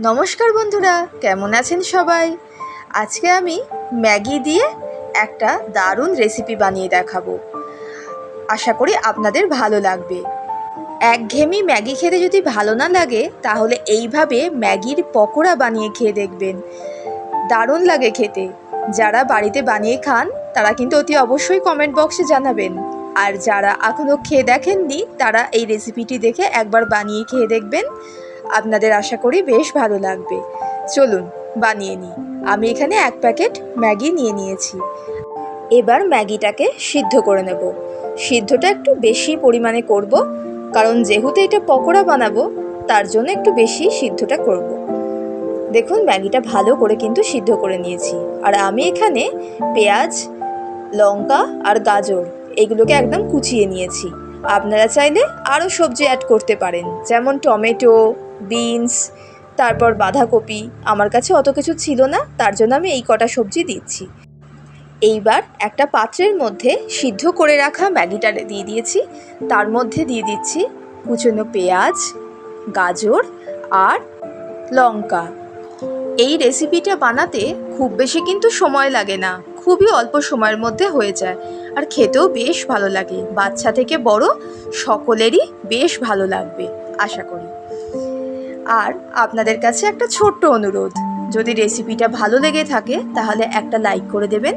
নমস্কার বন্ধুরা, কেমন আছেন সবাই? আজকে আমি ম্যাগি দিয়ে একটা দারুণ রেসিপি বানিয়ে দেখাবো। আশা করি আপনাদের ভালো লাগবে। একঘেয়েমি ম্যাগি খেতে যদি ভালো না লাগে, তাহলে এইভাবে ম্যাগির পকোড়া বানিয়ে খেয়ে দেখবেন। দারুণ লাগে খেতে। যারা বাড়িতে বানিয়ে খান, তারা কিন্তু অতি অবশ্যই কমেন্ট বক্সে জানাবেন। আর যারা এখনও খেয়ে দেখেননি, তারা এই রেসিপিটি দেখে একবার বানিয়ে খেয়ে দেখবেন। আপনাদের আশা করি বেশ ভালো লাগবে। চলুন, বানিয়ে নিই। আমি এখানে এক প্যাকেট ম্যাগি নিয়ে নিয়েছি। এবার ম্যাগিটাকে সিদ্ধ করে নেব। সিদ্ধটা একটু বেশি পরিমাণে করব, কারণ যেহেতু এটা পকোড়া বানাবো, তার জন্য একটু বেশি সিদ্ধটা করব। দেখুন, ম্যাগিটা ভালো করে কিন্তু সিদ্ধ করে নিয়েছি। আর আমি এখানে পেঁয়াজ, লঙ্কা আর গাজর, এগুলোকে একদম কুচিয়ে নিয়েছি। আপনারা চাইলে আরও সবজি অ্যাড করতে পারেন, যেমন টমেটো বিনস, তারপর বাঁধাকপি। আমার কাছে অত কিছু ছিল না, তার জন্য আমি এই কটা সবজি দিচ্ছি। এইবার একটা পাত্রের মধ্যে সিদ্ধ করে রাখা ম্যাগিটা দিয়ে দিয়েছি। তার মধ্যে দিয়ে দিচ্ছি কুচনো পেঁয়াজ, গাজর আর লঙ্কা। এই রেসিপিটা বানাতে খুব বেশি কিন্তু সময় লাগে না, খুবই অল্প সময়ের মধ্যে হয়ে যায়। আর খেতেও বেশ ভালো লাগে, বাচ্চা থেকে বড় সকলেরই বেশ ভালো লাগবে, আশা করি। আর আপনাদের কাছে একটা ছোট্ট অনুরোধ। যদি রেসিপিটা ভালো লেগে থাকে, তাহলে একটা লাইক করে দেবেন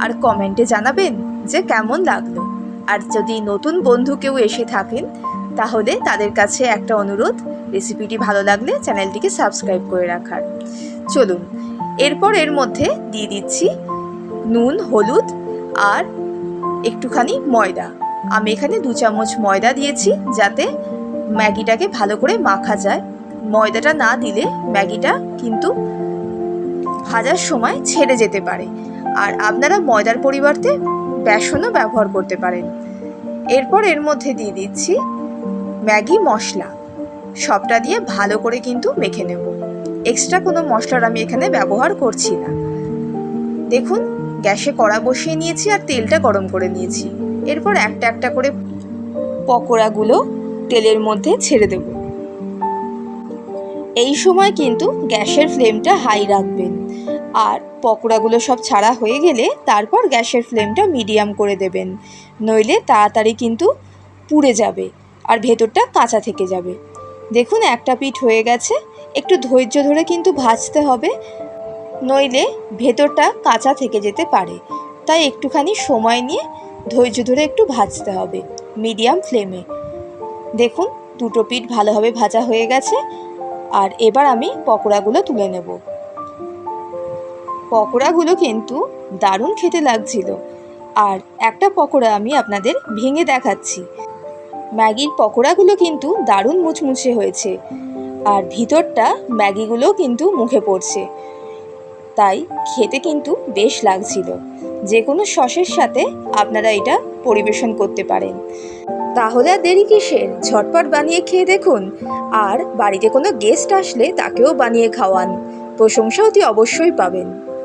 আর কমেন্টে জানাবেন যে কেমন লাগল। আর যদি নতুন বন্ধু কেউ এসে থাকেন, তাহলে তাদের কাছে একটা অনুরোধ, রেসিপিটি ভালো লাগলে চ্যানেলটিকে সাবস্ক্রাইব করে রাখার। চলুন, এরপর এর মধ্যে দিয়ে দিচ্ছি নুন, হলুদ আর একটুখানি ময়দা। আমি এখানে দু চামচ ময়দা দিয়েছি যাতে ম্যাগিটাকে ভালো করে মাখা যায়। ময়দাটা না দিলে ম্যাগিটা কিন্তু ভাজার সময় ছেড়ে যেতে পারে। আর আপনারা ময়দার পরিবর্তে বেসনও ব্যবহার করতে পারেন। এরপর এর মধ্যে দিয়ে দিচ্ছি ম্যাগি মশলা। সবটা দিয়ে ভালো করে কিন্তু মেখে নেব। এক্সট্রা কোনো মশলার আমি এখানে ব্যবহার করছি না। দেখুন, গ্যাসে কড়া বসিয়ে নিয়েছি আর তেলটা গরম করে নিয়েছি। এরপর একটা একটা করে পকোড়াগুলো তেলের মধ্যে ছেড়ে দেব। এই সময় কিন্তু গ্যাসের ফ্লেমটা হাই রাখবেন। আর পকোড়াগুলো সব ছাড়া হয়ে গেলে তারপর গ্যাসের ফ্লেমটা মিডিয়াম করে দেবেন। নইলে তাড়াতাড়ি কিন্তু পুড়ে যাবে আর ভেতরটা কাঁচা থেকে যাবে। দেখুন একটা পিঠ হয়ে গেছে, একটু ধৈর্য ধরে কিন্তু ভাজতে হবে। নইলে ভেতরটা কাঁচা থেকে যেতে পারে, তাই একটুখানি সময় নিয়ে ধৈর্য ধরে একটু ভাজতে হবে মিডিয়াম ফ্লেমে। দেখুন দুটো পিঠ ভালোভাবে ভাজা হয়ে গেছে আর এবার আমি পকোড়াগুলো তুলে নেব। পকোড়াগুলো কিন্তু দারুণ খেতে লাগছিল। আর একটা পকোড়া আমি আপনাদের ভেঙে দেখাচ্ছি। ম্যাগির পকোড়াগুলো কিন্তু দারুণ মুচমুচে হয়েছে। আর ভিতরটা ম্যাগিগুলো কিন্তু মুখে পড়ছে। তাই খেতে কিন্তু বেশ লাগছিল। যে কোনো সসের সাথে আপনারা এটা পরিবেশন করতে পারেন। তাহলে আর দেরি কিসের? ঝটপট বানিয়ে খেয়ে দেখুন। আর বাড়িতে কোনো গেস্ট আসলে তাকেও বানিয়ে খাওয়ান। প্রশংসা অতি অবশ্যই পাবেন।